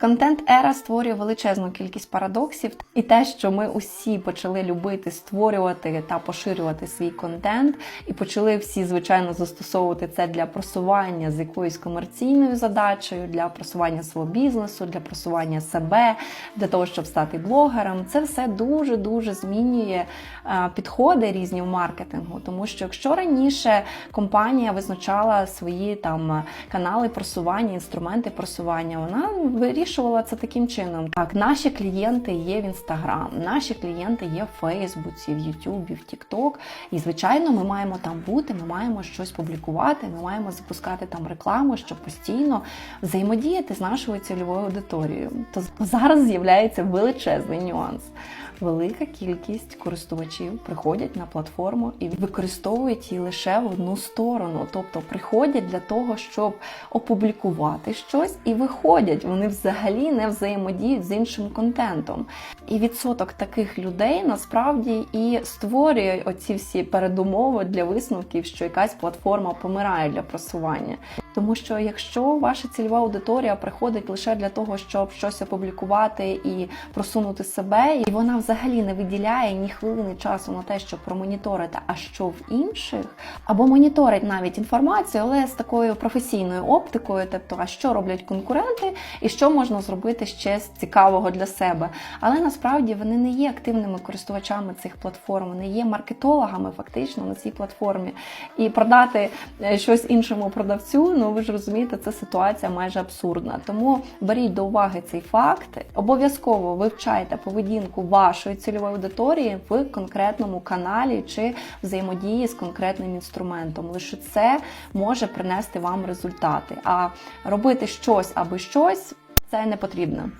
Контент-ера створює величезну кількість парадоксів, і те, що ми усі почали любити створювати та поширювати свій контент, і почали всі, звичайно, застосовувати це для просування з якоюсь комерційною задачею, для просування свого бізнесу, для просування себе, для того, щоб стати блогером. Це все дуже дуже змінює е, підходи різні в маркетингу. Тому що якщо раніше компанія визначала свої там канали просування, інструменти просування, вона вирішувала це таким чином. Так, наші клієнти є в Інстаграм, наші клієнти є в Фейсбуці, в Ютубі, в Тікток. І звичайно, ми маємо там бути, ми маємо щось публікувати, ми маємо запускати там рекламу, щоб постійно взаємодіяти з нашою цільовою аудиторією. То зараз з'являється величезний нюанс. Велика кількість користувачів приходять на платформу і використовують її лише в одну сторону, тобто приходять для того, щоб опублікувати щось, і виходять. Вони взагалі не взаємодіють з іншим контентом. І відсоток таких людей насправді і створює оці всі передумови для висновків, що якась платформа помирає для просування. Тому що якщо ваша цільова аудиторія приходить лише для того, щоб щось опублікувати і просунути себе, і вона взагалі не виділяє ні хвилини часу на те, щоб промоніторити, а що в інших, або моніторить навіть інформацію, але з такою професійною оптикою, тобто, а що роблять конкуренти, і що можна зробити ще з цікавого для себе. Але насправді вони не є активними користувачами цих платформ, вони є маркетологами фактично на цій платформі. І продати е, щось іншому продавцю, ну ви ж розумієте, це ситуація майже абсурдна. Тому беріть до уваги цей факт. Обов'язково вивчайте поведінку вашої цільової аудиторії в конкретному каналі чи взаємодії з конкретним інструментом. Лише це може принести вам результати. А робити щось аби щось це не потрібно.